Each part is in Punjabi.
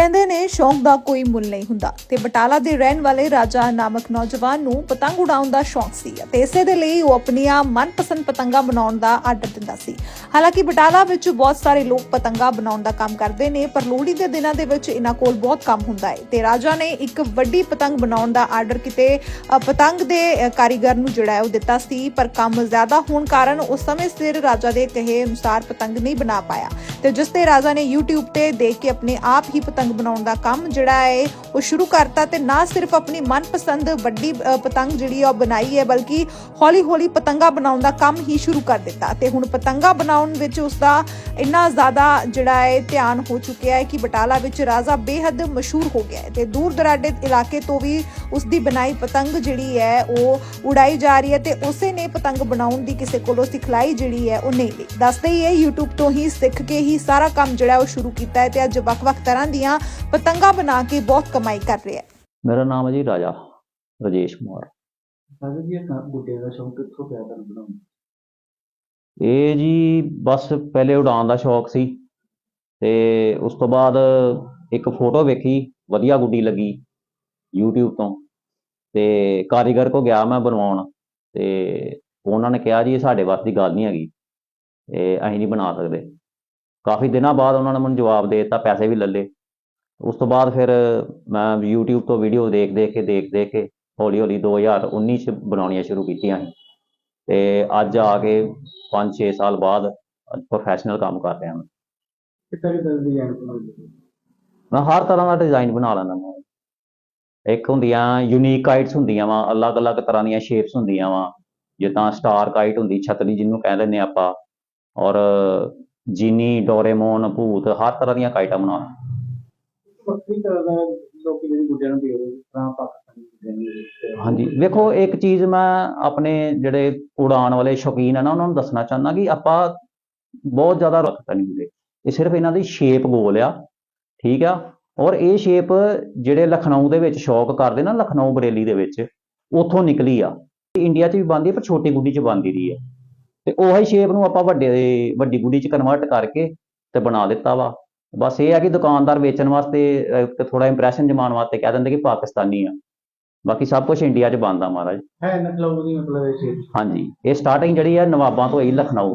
ਕਹਿੰਦੇ ਨੇ ਸ਼ੌਂਕ ਦਾ ਕੋਈ ਮੁੱਲ ਨਹੀਂ ਹੁੰਦਾ ਤੇ ਬਟਾਲਾ ਦੇ ਰਹਿਣ ਵਾਲੇ ਰਾਜਾ ਨਾਮਕ ਨੌਜਵਾਨ ਨੂੰ ਪਤੰਗ ਉਡਾਉਣ ਦਾ ਸ਼ੌਂਕ ਸੀ ਅਤੇ ਇਸੇ ਦੇ ਲਈ ਉਹ ਆਪਣੀਆਂ ਮਨਪਸੰਦ ਪਤੰਗਾਂ ਬਣਾਉਣ ਦਾ ਆਰਡਰ ਦਿੰਦਾ ਸੀ। ਹਾਲਾਂਕਿ ਬਟਾਲਾ ਵਿੱਚ ਬਹੁਤ ਸਾਰੇ ਲੋਕ ਪਤੰਗਾਂ ਬਣਾਉਣ ਦਾ ਕੰਮ ਕਰਦੇ ਨੇ, ਪਰ ਲੋਹੜੀ ਦੇ ਦਿਨਾਂ ਦੇ ਵਿੱਚ ਇਹਨਾਂ ਕੋਲ ਬਹੁਤ ਕੰਮ ਹੁੰਦਾ ਹੈ ਤੇ ਰਾਜਾ ਨੇ ਇੱਕ ਵੱਡੀ ਪਤੰਗ ਬਣਾਉਣ ਦਾ ਆਰਡਰ ਕਿਤੇ। ਪਤੰਗ ਦੇ ਕਾਰੀਗਰ ਨੂੰ ਜਿਹੜਾ ਹੈ ਉਹ ਦਿੱਤਾ ਸੀ, ਪਰ ਕੰਮ ਜ਼ਿਆਦਾ ਹੋਣ ਕਾਰਨ ਉਸ ਸਮੇਂ ਸਿਰ ਰਾਜਾ ਦੇ ਕਹੇ ਅਨੁਸਾਰ ਪਤੰਗ ਨਹੀਂ ਬਣਾ ਪਾਇਆ। ਤੇ ਜਿਸ ਤੇ ਰਾਜਾ ਨੇ YouTube ਤੇ ਦੇਖ ਕੇ ਆਪਣੇ ਆਪ ਹੀ ਪਤੰਗ ਬਣਾਉਣ ਦਾ ਕੰਮ ਜਿਹੜਾ ਹੈ, ਉਹ ਸ਼ੁਰੂ ਕਰਤਾ ਤੇ ਨਾ ਸਿਰਫ ਆਪਣੀ ਮਨਪਸੰਦ ਵੱਡੀ ਪਤੰਗ ਜਿਹੜੀ ਆ ਉਹ ਬਣਾਈ ਹੈ, ਬਲਕਿ ਹੌਲੀ-ਹੌਲੀ ਪਤੰਗਾ ਬਣਾਉਣ ਦਾ ਕੰਮ ਹੀ ਸ਼ੁਰੂ ਕਰ ਦਿੱਤਾ ਤੇ ਹੁਣ ਪਤੰਗਾ ਬਣਾਉਣ ਵਿੱਚ ਉਸ ਦਾ ਇੰਨਾ ਜ਼ਿਆਦਾ ਜਿਹੜਾ ਹੈ, ਧਿਆਨ ਹੋ ਚੁੱਕਿਆ ਹੈ ਕਿ ਬਟਾਲਾ ਵਿੱਚ ਰਾਜਾ ਬੇਹੱਦ ਮਸ਼ਹੂਰ ਹੋ ਗਿਆ ਹੈ ਤੇ ਦੂਰ ਦਰਾਡੇ ਇਲਾਕੇ ਤੋਂ ਵੀ ਉਸ ਦੀ ਬਣਾਈ ਪਤੰਗ ਜਿਹੜੀ ਹੈ, ਉਹ ਉਡਾਈ ਜਾ ਰਹੀ ਹੈ ਤੇ ਉਸੇ ਨੇ ਪਤੰਗ ਬਣਾਉਣ ਦੀ ਕਿਸੇ ਕੋਲੋਂ ਸਿਖਲਾਈ ਜਿਹੜੀ ਹੈ, ਉਹ ਨਹੀਂ ਲਈ। ਦੱਸਦੇ ਹੀ ਹੈ, YouTube ਤੋਂ ਹੀ ਸਿੱਖ ਕੇ ਹੀ ਸਾਰਾ ਕੰਮ ਜਿਹੜਾ ਉਹ ਸ਼ੁਰੂ ਕੀਤਾ ਹੈ ਤੇ ਅੱਜ ਵੱਖ-ਵੱਖ ਤਰ੍ਹਾਂ ਦੀਆਂ ਪਤੰਗਾਂ ਬਣਾ ਕੇ ਬਹੁਤ ਕਮਾਈ ਕਰ ਰਿਹਾ ਹੈ। ਮੇਰਾ ਨਾਮ ਹੈ ਜੀ ਰਾਜਾ ਰਜੇਸ਼ ਕੁਮਾਰ। ਜੀ ਇਹ ਗੁੱਡੇ ਦਾ ਸ਼ੌਂਕ ਕਿੱਥੋਂ ਪਿਆ ਤੁਹਾਨੂੰ ਬਣਾਉਣ? ਦਾ? ਇਹ ਜੀ ਬਸ ਪਹਿਲੇ ਉਡਾਨ ਦਾ ਸ਼ੌਕ ਸੀ ਤੇ ਉਸ ਤੋਂ ਬਾਅਦ ਇੱਕ ਫੋਟੋ ਵੇਖੀ ਵਧੀਆ ਗੁੱਡੀ ਲੱਗੀ YouTube ਤੋਂ ਤੇ ਕਾਰੀਗਰ ਕੋ ਗਿਆ ਮੈਂ ਬਣਵਾਉਣ ਤੇ ਉਹਨਾਂ ਨੇ ਕਿਹਾ ਜੀ ਇਹ ਸਾਡੇ ਵੱਸ ਦੀ ਗੱਲ ਨਹੀਂ ਹੈਗੀ ਇਹ ਅਸੀਂ ਨਹੀਂ ਬਣਾ ਸਕਦੇ। ਕਾਫੀ ਦਿਨਾਂ ਬਾਅਦ ਉਹਨਾਂ ਨੇ ਮੈਨੂੰ ਜਵਾਬ ਦੇ ਦਿੱਤਾ ਪੈਸੇ ਵੀ ਲੱਲੇ। ਉਸ ਤੋਂ ਬਾਅਦ ਫਿਰ ਮੈਂ YouTube ਤੋਂ ਵੀਡੀਓ ਦੇਖ ਦੇਖ ਕੇ ਦੇਖ ਦੇਖ ਕੇ ਹੌਲੀ ਹੌਲੀ 2019 ਚ ਬਣਾਉਣੀਆਂ ਸ਼ੁਰੂ ਕੀਤੀਆਂ ਸੀ। ਤੇ ਅੱਜ ਆ ਕੇ 5-6 ਸਾਲ ਬਾਅਦ ਪ੍ਰੋਫੈਸ਼ਨਲ ਕੰਮ ਕਰ ਰਿਹਾ ਡਿਜ਼ਾਈਨ ਹੋ? ਮੈਂ ਹਰ ਤਰ੍ਹਾਂ ਦਾ ਡਿਜ਼ਾਈਨ ਬਣਾ ਲੈਂਦਾ ਹਾਂ ਇੱਕ ਹੁੰਦੀਆਂ ਯੂਨੀਕ ਕਾਈਟਸ ਹੁੰਦੀਆਂ ਵਾ ਅਲੱਗ-ਅਲੱਗ ਤਰ੍ਹਾਂ ਦੀਆਂ ਸ਼ੇਪਸ ਹੁੰਦੀਆਂ ਵਾ। ਜਿੱਦਾਂ ਸਟਾਰ ਕਾਈਟ ਹੁੰਦੀ ਛਤਰੀ ਜਿਹਨੂੰ ਕਹਿ ਲੈਂਦੇ ਆਪਾਂ। ਔਰ ਜੀਨੀ ਡੋਰੇਮੋਨ ਭੂਤ ਹਰ ਤਰ੍ਹਾਂ ਦੀਆਂ ਕਾਈਟਾਂ ਬਣਾ ਵੱਖਰੀ ਤਰ੍ਹਾਂ ਦਾ ਲੋਕੀ ਜਿਹੜੀ ਗੁੱਡਿਆਂ ਨੂੰ ਦੇ ਰਹੇ ਜਿਸ ਤਰ੍ਹਾਂ ਪਾਕਿਸਤਾਨੀ ਗੁੱਡਿਆਂ ਨੂੰ ਦੇ ਰਹੇ। ਹਾਂਜੀ ਵੇਖੋ ਇੱਕ ਚੀਜ਼ ਮੈਂ ਆਪਣੇ ਜਿਹੜੇ ਉਡਾਨ ਵਾਲੇ ਸ਼ੌਕੀਨ ਆ ਨਾ ਉਹਨਾਂ ਨੂੰ ਦੱਸਣਾ ਚਾਹੁੰਦਾ ਕਿ ਆਪਾਂ ਬਹੁਤ ਜ਼ਿਆਦਾ ਰੱਖਤਾ ਨਹੀਂ ਹੁੰਦੇ। ਇਹ ਸਿਰਫ ਇਹਨਾਂ ਦੀ ਸ਼ੇਪ ਗੋਲ ਆ ਠੀਕ ਆ? ਔਰ ਇਹ ਸ਼ੇਪ ਜਿਹੜੇ ਲਖਨਊ ਦੇ ਵਿੱਚ ਸ਼ੌਕ ਕਰਦੇ ਨਾ ਲਖਨਊ ਬਰੇਲੀ ਦੇ ਵਿੱਚ ਉੱਥੋਂ ਨਿਕਲੀ ਆ। ਇੰਡੀਆ 'ਚ ਵੀ ਬਣਦੀ ਪਰ ਛੋਟੀ ਗੁੱਡੀ 'ਚ ਬਣਦੀ ਰਹੀ ਹੈ ਤੇ ਉਹੀ ਸ਼ੇਪ ਨੂੰ ਆਪਾਂ ਵੱਡੇ ਵੱਡੀ ਗੁੱਡੀ 'ਚ ਕਨਵਰਟ ਕਰਕੇ ਤੇ ਬਣਾ ਦਿੱਤਾ ਵਾ। ਬਸ ਇਹ ਆ ਕਿ ਦੁਕਾਨਦਾਰ ਵੇਚਣ ਵਾਸਤੇ ਥੋੜਾ ਇੰਪ੍ਰੈਸ਼ਨ ਜਮਾਉਣ ਵਾਸਤੇ ਕਹਿ ਦਿੰਦੇ ਕਿ ਪਾਕਿਸਤਾਨੀ ਆ। ਬਾਕੀ ਸਭ ਕੁਝ ਇੰਡੀਆ 'ਚ ਬਣਦਾ ਮਹਾਰਾਜ। ਹੈ ਮਤਲਬ ਦੀ ਮਤਲਬ ਇਹ ਸ਼ੇਪ ਹਾਂਜੀ ਇਹ ਸਟਾਰਟਿੰਗ ਜਿਹੜੀ ਹੈ ਨਵਾਬਾਂ ਤੋਂ ਹੀ ਲਖਨਊ।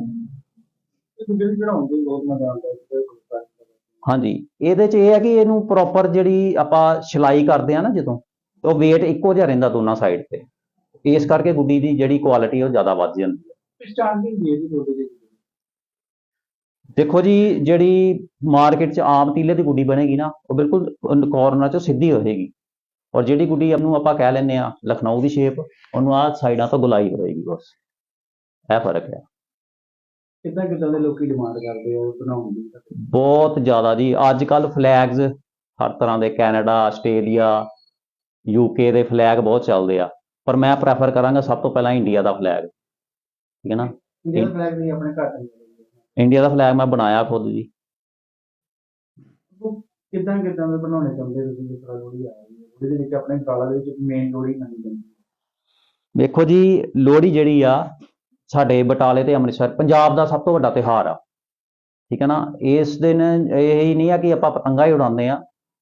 ਹਾਂਜੀ ਇਹਦੇ 'ਚ ਇਹ ਹੈ ਕਿ ਇਹਨੂੰ ਪ੍ਰੋਪਰ ਜਿਹੜੀ ਆਪਾਂ ਸਿਲਾਈ ਕਰਦੇ ਆ ਨਾ ਜਦੋਂ ਉਹ weight ਇੱਕੋ ਜਿਹਾ ਰਹਿੰਦਾ ਦੋਨਾਂ ਸਾਈਡ ਤੇ। ਇਸ ਕਰਕੇ ਗੁੱਡੀ ਦੀ ਜਿਹੜੀ ਕੁਆਲਿਟੀ ਉਹ ਜ਼ਿਆਦਾ ਵੱਧ ਜਾਂਦੀ ਹੈ ਸਟਾਰਟਿੰਗ ਦੀ ਇਹਦੀ ਗੁੱਡੇ ਦੀ ਦੇਖੋ ਜੀ ਜਿਹੜੀ ਮਾਰਕੀਟ 'ਚ ਆਮ ਤੀਲੇ ਦੀ ਗੁੱਡੀ ਬਣੇਗੀ ਨਾ ਉਹ ਬਿਲਕੁਲ ਕਾਰਨਰ 'ਚੋਂ ਸਿੱਧੀ ਹੋਏਗੀ। ਔਰ ਜਿਹੜੀ ਗੁੱਡੀ ਨੂੰ ਆਪਾਂ ਕਹਿ ਲੈਂਦੇ ਆ ਲਖਨਊ ਦੀ ਸ਼ੇਪ ਉਹਨੂੰ ਆਹ ਸਾਈਡਾਂ ਤੋਂ ਗੁਲਾਈ ਹੋਏਗੀ ਬਸ। ਇਹ ਫ਼ਰਕ ਹੈ। ਕਿੱਦਾਂ ਕਿੱਦਾਂ ਦੇ ਲੋਕੀ ਡਿਮਾਂਡ ਕਰਦੇ ਆ ਬਣਾਉਣ ਦੀ? ਬਹੁਤ ਜ਼ਿਆਦਾ ਜੀ। ਅੱਜ ਕੱਲ ਫਲੈਗਸ ਹਰ ਤਰ੍ਹਾਂ ਦੇ ਕੈਨੇਡਾ ਆਸਟ੍ਰੇਲੀਆ ਯੂਕੇ ਦੇ ਫਲੈਗ ਬਹੁਤ ਚੱਲਦੇ ਆ। ਪਰ ਮੈਂ ਪ੍ਰੈਫਰ ਕਰਾਂਗਾ ਸਭ ਤੋਂ ਪਹਿਲਾਂ ਇੰਡੀਆ ਦਾ ਫਲੈਗ ਠੀਕ ਹੈ ਨਾ? ਇੰਡੀਅਨ ਫਲੈਗ ਨਹੀਂ ਆਪਣੇ ਘਰ ਦੇ ਇੰਡੀਆ ਦਾ ਫਲੈਗ ਮੈਂ ਬਣਾਇਆ ਖੁਦ ਜੀ। ਕਿੱਦਾਂ ਕਿੱਦਾਂ ਦੇ ਬਣਾਉਣੇ ਚਾਹੁੰਦੇ ਤੁਸੀਂ? ਜਿਸ ਤਰ੍ਹਾਂ ਲੋਹੜੀ ਆ ਰਹੀ ਹੈ। ਉਹਦੇ ਵਿੱਚ ਆਪਣੇ ਗਾਲਾਂ ਦੇ ਵਿੱਚ ਮੇਨ ਲੋਹੜੀ ਮੰਨੀ ਜਾਂਦੀ ਵੇਖੋ ਜੀ ਲੋਹੜੀ ਜਿਹੜੀ ਆ ਸਾਡੇ ਬਟਾਲੇ ਤੇ ਅੰਮ੍ਰਿਤਸਰ ਪੰਜਾਬ ਦਾ ਸਭ ਤੋਂ ਵੱਡਾ ਤਿਉਹਾਰ ਆ। ਠੀਕ ਹੈ ਨਾ? ਇਸ ਦਿਨ ਇਹ ਹੀ ਨਹੀਂ ਆ ਕਿ ਆਪਾਂ ਪਤੰਗਾ ਹੀ ਉਡਾਉਂਦੇ ਆ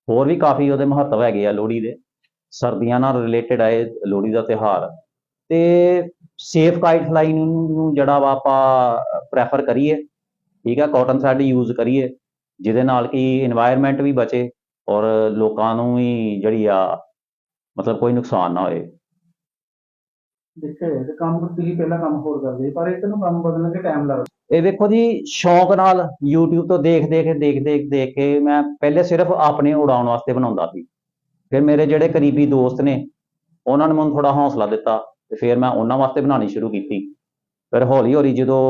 ਹੋਰ ਵੀ ਕਾਫੀ ਉਹਦੇ ਮਹੱਤਵ ਹੈਗੇ ਆ ਲੋਹੜੀ ਦੇ। ਸਰਦੀਆਂ ਨਾਲ ਰਿਲੇਟਡ ਆ ਇਹ ਲੋਹੜੀ ਦਾ ਤਿਉਹਾਰ। ਤੇ ਸੇਫ ਕਾਈਟ ਲਾਈਨ ਨੂੰ ਜਿਹੜਾ ਵਾ ਆਪਾਂ ਪ੍ਰੈਫਰ ਕਰੀਏ ਠੀਕ ਆ ਕਾਟਨ ਸੈਡ ਯੂਜ਼ ਕਰੀਏ ਜਿਹਦੇ ਨਾਲ ਕਿ এনवायरमेंट ਵੀ ਬਚੇ ਔਰ ਲੋਕਾਂ ਨੂੰ ਵੀ ਜਿਹੜੀ ਆ ਮਤਲਬ ਕੋਈ ਨੁਕਸਾਨ ਨਾ ਹੋਏ। ਦੇਖਿਆ ਇਹ ਤੈਨੂੰ ਜੀ ਸ਼ੌਕ ਨਾਲ YouTube ਤੋਂ ਦੇਖ ਦੇਖ ਦੇਖ ਦੇਖ ਦੇਖ ਕੇ ਮੈਂ ਪਹਿਲੇ ਸਿਰਫ ਆਪਣੇ ਉਡਾਉਣ ਵਾਸਤੇ ਬਣਾਉਂਦਾ ਸੀ। ਫਿਰ ਮੇਰੇ ਜਿਹੜੇ ਕਰੀਬੀ ਦੋਸਤ ਨੇ ਉਹਨਾਂ ਨੇ ਮੈਨੂੰ ਥੋੜਾ ਹੌਸਲਾ ਦਿੱਤਾ। ਤੇ ਫਿਰ ਮੈਂ ਉਹਨਾਂ ਵਾਸਤੇ ਬਣਾਉਣੀ ਸ਼ੁਰੂ ਕੀਤੀ। ਫਿਰ ਹੌਲੀ ਹੌਲੀ ਜਦੋਂ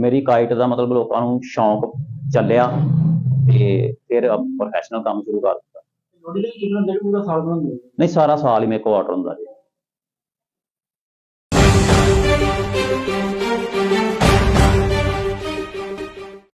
ਮੇਰੀ ਕਾਈਟ ਦਾ ਮਤਲਬ ਲੋਕਾਂ ਨੂੰ ਸ਼ੌਂਕ ਚੱਲਿਆ ਤੇ ਫਿਰ ਪ੍ਰੋਫੈਸ਼ਨਲ ਕੰਮ ਸ਼ੁਰੂ ਕਰ ਦਿੱਤਾ? ਨਹੀਂ ਸਾਰਾ ਸਾਲ ਹੀ ਮੇਰੇ ਕੋਲ ਆਰਡਰ ਹੁੰਦਾ ਜੀ।